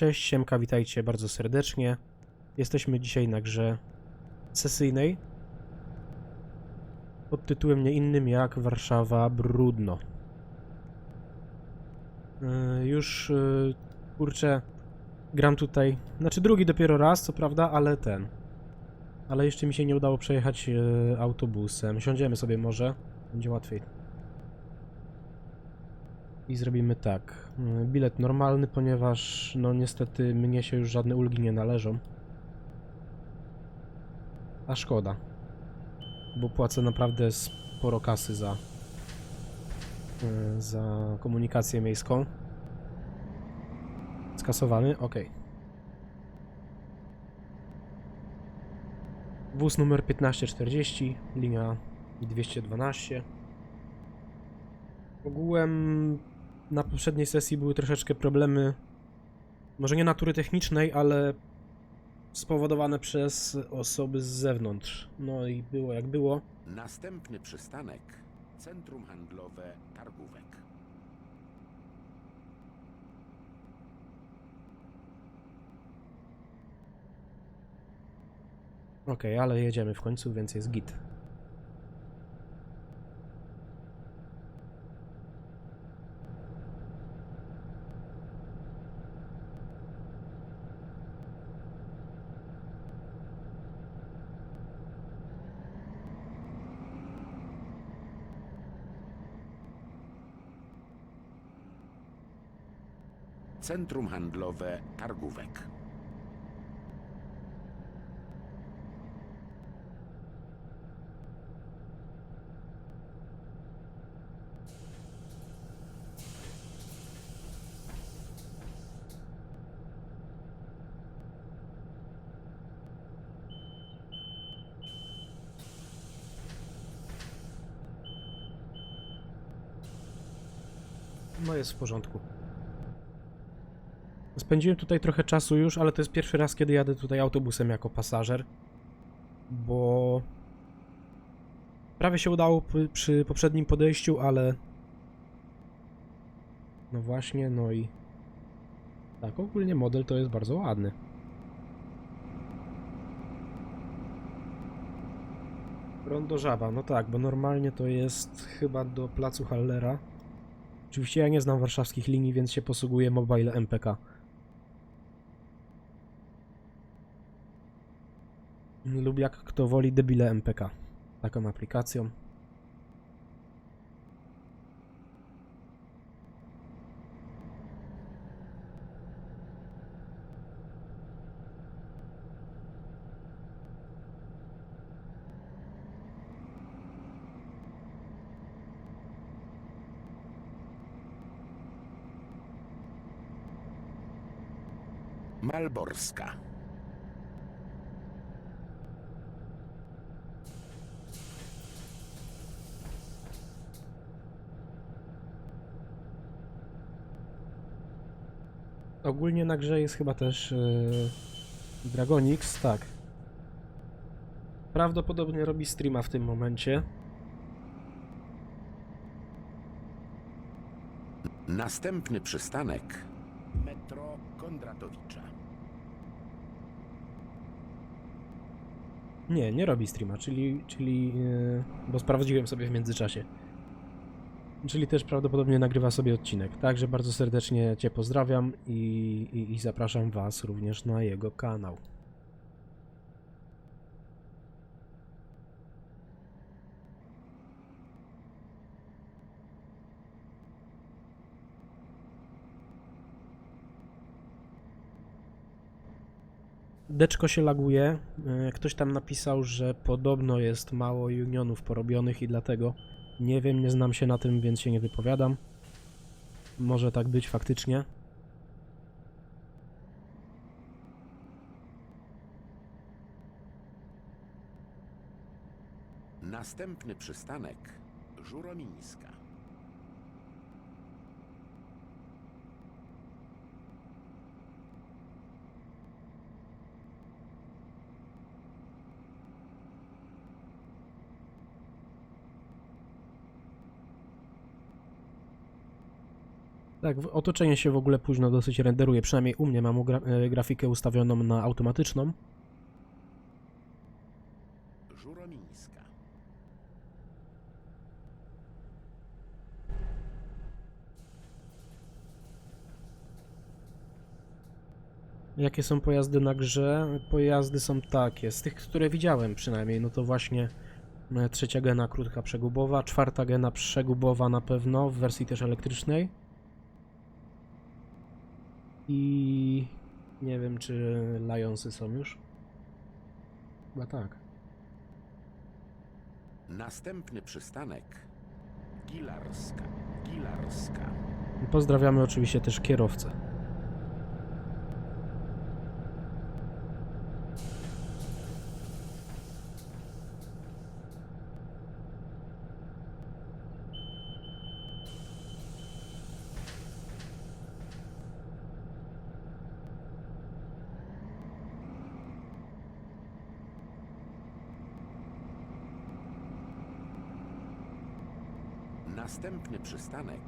Cześć, siemka, witajcie bardzo serdecznie. Jesteśmy dzisiaj na grze sesyjnej pod tytułem nie innym jak Warszawa Brudno. Yy, już, yy, kurczę, gram tutaj, znaczy drugi dopiero raz, co prawda, ale ten. Ale jeszcze mi się nie udało przejechać yy, autobusem. Siądziemy sobie może, będzie łatwiej. I zrobimy tak. Bilet normalny, ponieważ no niestety mnie się już żadne ulgi nie należą. A szkoda. Bo płacę naprawdę sporo kasy za y, za komunikację miejską. Skasowany? Ok. Wóz numer 1540, linia 212. Ogółem na poprzedniej sesji były troszeczkę problemy, może nie natury technicznej, ale spowodowane przez osoby z zewnątrz. No i było jak było. Następny przystanek Centrum Handlowe Targówek. Okej, ale jedziemy w końcu, więc jest git. Centrum Handlowe Targówek. No jest w porządku. Spędziłem tutaj trochę czasu już, ale to jest pierwszy raz, kiedy jadę tutaj autobusem jako pasażer, bo prawie się udało przy poprzednim podejściu, ale no właśnie, no i tak, ogólnie model to jest bardzo ładny. Rondo Żaba, no tak, bo normalnie to jest chyba do placu Hallera. Oczywiście ja nie znam warszawskich linii, więc się posługuję Mobile MPK. Lub jak kto woli debile MPK. Taką aplikacją. Malborska. Ogólnie na grze jest chyba też yy, Dragonix, tak. Prawdopodobnie robi streama w tym momencie. Następny przystanek Metro Kondratowicza. Nie, nie robi streama, czyli, czyli yy, bo sprawdziłem sobie w międzyczasie. Czyli też prawdopodobnie nagrywa sobie odcinek. Także bardzo serdecznie Cię pozdrawiam i, i, i zapraszam Was również na jego kanał. Deczko się laguje. E, Ktoś tam napisał, że podobno jest mało unionów porobionych i dlatego nie wiem, nie znam się na tym, więc się nie wypowiadam. Może tak być faktycznie. Następny przystanek Żuromińska. Tak, otoczenie się w ogóle późno dosyć renderuje, przynajmniej u mnie mam gra e, grafikę ustawioną na automatyczną. Żuromińska. Jakie są pojazdy na grze? Pojazdy są takie, z tych, które widziałem przynajmniej, no to właśnie e, trzecia gena krótka przegubowa, czwarta gena przegubowa na pewno, w wersji też elektrycznej. I nie wiem, czy Lionsy są już. Chyba tak. Następny przystanek Gilarska. Gilarska. Pozdrawiamy oczywiście też kierowcę. Następny przystanek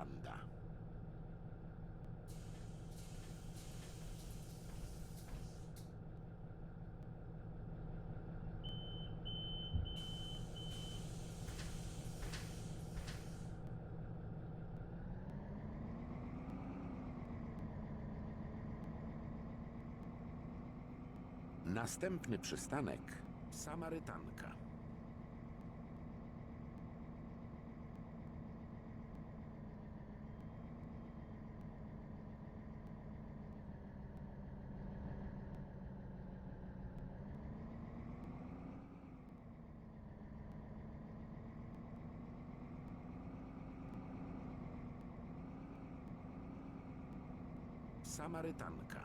Rolanda. Następny przystanek Samarytanka. Samarytanka.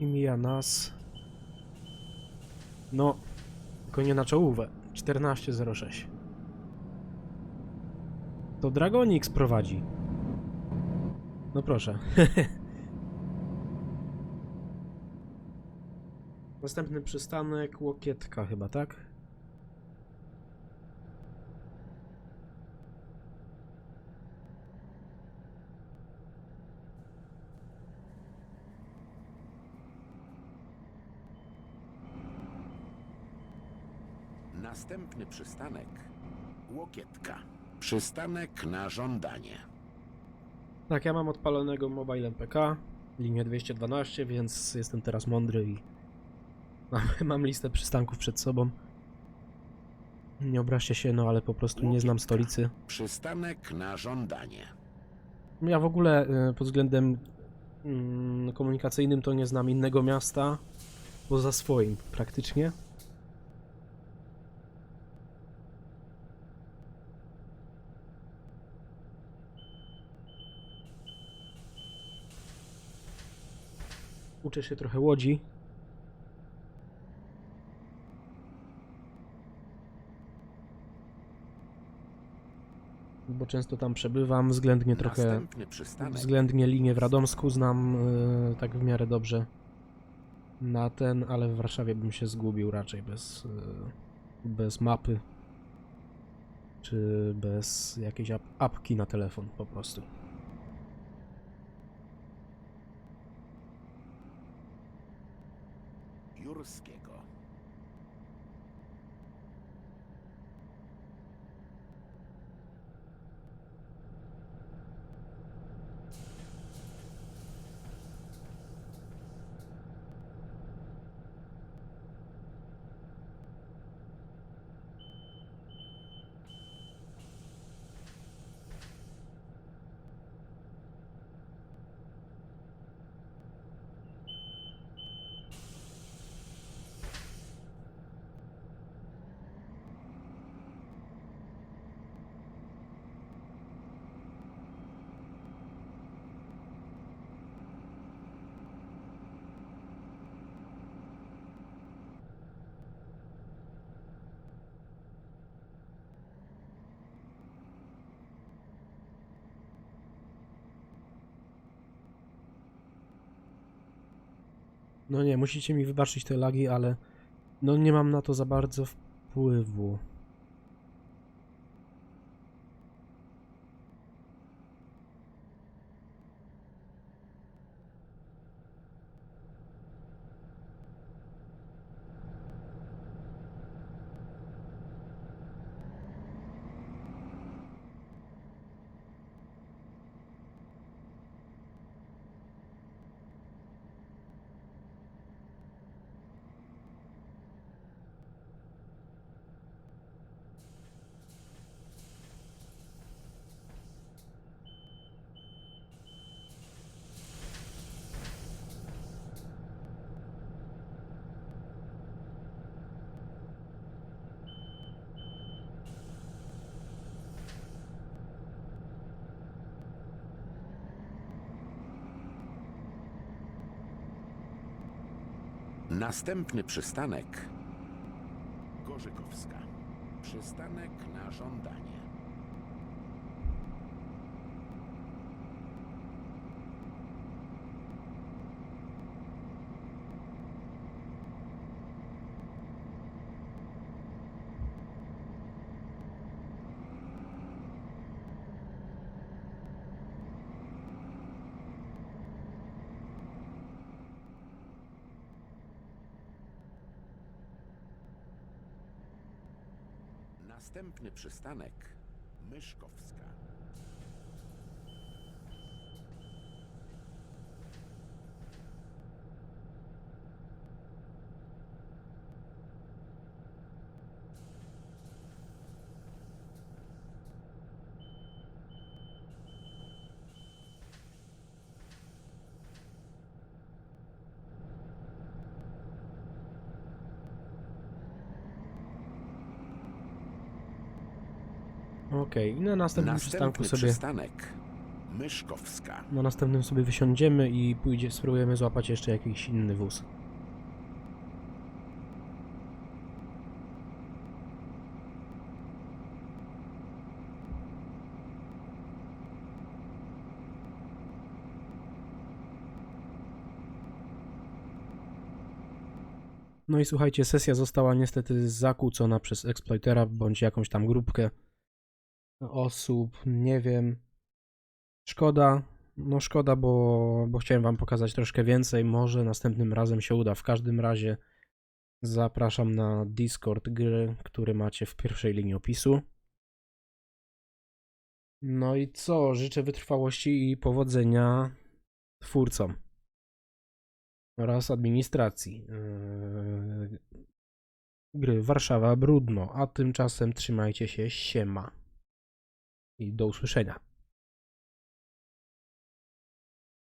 I mija nas. No, tylko nie na czołówę. 14.06. To Dragonix prowadzi. No proszę. Następny przystanek Łokietka chyba, tak? Następny przystanek Łokietka. Przystanek na żądanie. Tak, ja mam odpalonego Mobile MPK, linię 212, więc jestem teraz mądry i mam, mam listę przystanków przed sobą. Nie obraźcie się, no ale po prostu nie znam stolicy. Przystanek na żądanie. Ja w ogóle y, pod względem mm, komunikacyjnym to nie znam innego miasta poza swoim praktycznie. Uczę się trochę łodzi. Bo często tam przebywam, względnie trochę Następny przystanek Względnie linię w Radomsku znam y, tak w miarę dobrze na ten, ale w Warszawie bym się zgubił raczej bez, y, bez mapy czy bez jakiejś ap apki na telefon po prostu. Jurskiego. No nie, musicie mi wybaczyć te lagi, ale no nie mam na to za bardzo wpływu. Następny przystanek Gorzykowska. Przystanek na żądanie. Następny przystanek Myszkowska. Okej, i na następnym przystanku Następny sobie przystanek Myszkowska. na następnym sobie wysiądziemy i pójdzie, spróbujemy złapać jeszcze jakiś inny wóz. No i słuchajcie, sesja została niestety zakłócona przez exploitera bądź jakąś tam grupkę osób, nie wiem. Szkoda, no szkoda, bo, bo chciałem wam pokazać troszkę więcej. Może następnym razem się uda. W każdym razie zapraszam na Discord gry, który macie w pierwszej linii opisu. No i co? Życzę wytrwałości i powodzenia twórcom oraz administracji yy, gry Warszawa Brudno. A tymczasem trzymajcie się, siema do usłyszenia.